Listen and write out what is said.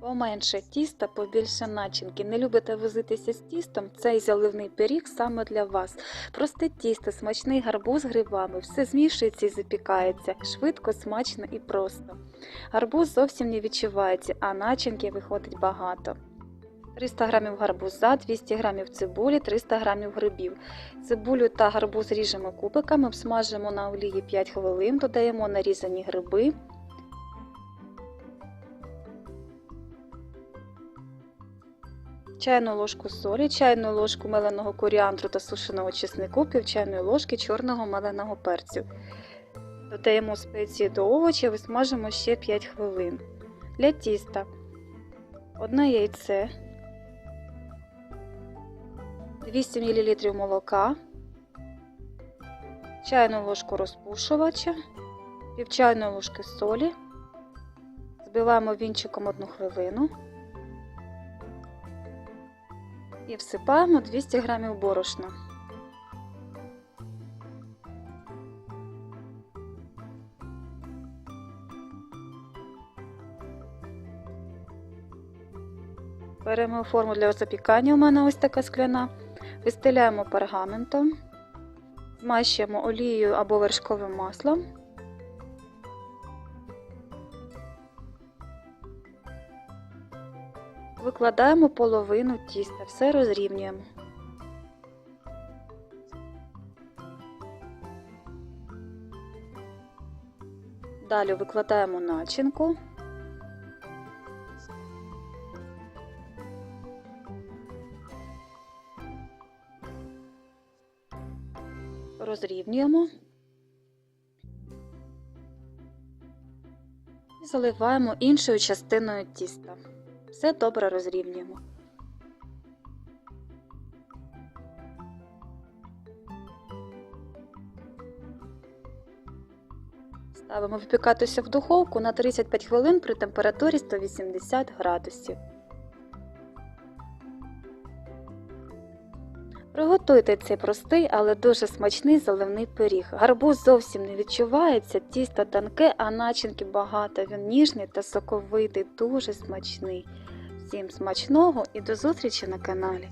Поменше тіста, побільше начинки. Не любите возитися з тістом? Цей заливний пиріг саме для вас. Просте тісто, смачний гарбуз з грибами. Все змішується і запікається. Швидко, смачно і просто. Гарбуз зовсім не відчувається, а начинки виходить багато. 300 г гарбуза, 200 г цибулі, 300 г грибів. Цибулю та гарбуз ріжемо кубиками, обсмажимо на олії 5 хвилин, додаємо нарізані гриби. Чайну ложку солі, чайну ложку меленого коріандру та сушеного чеснику, пів чайної ложки чорного меленого перцю. Додаємо спеції до овочів і смажимо ще 5 хвилин. Для тіста одне яйце, 200 мл молока, чайну ложку розпушувача, пів чайної ложки солі. Збиваємо вінчиком 1 хвилину і всипаємо 200 г борошна. Беремо форму для запікання, у мене ось така скляна. Вистеляємо пергаментом, змащуємо олією або вершковим маслом. Викладаємо половину тіста, все розрівнюємо. Далі викладаємо начинку. Розрівнюємо і заливаємо іншою частиною тіста. Все добре розрівнюємо. Ставимо випікатися в духовку на 35 хвилин при температурі 180 градусів. Приготуйте цей простий, але дуже смачний заливний пиріг. Гарбуз зовсім не відчувається, тісто тонке, а начинки багато. Він ніжний та соковитий, дуже смачний. Всім смачного і до зустрічі на каналі!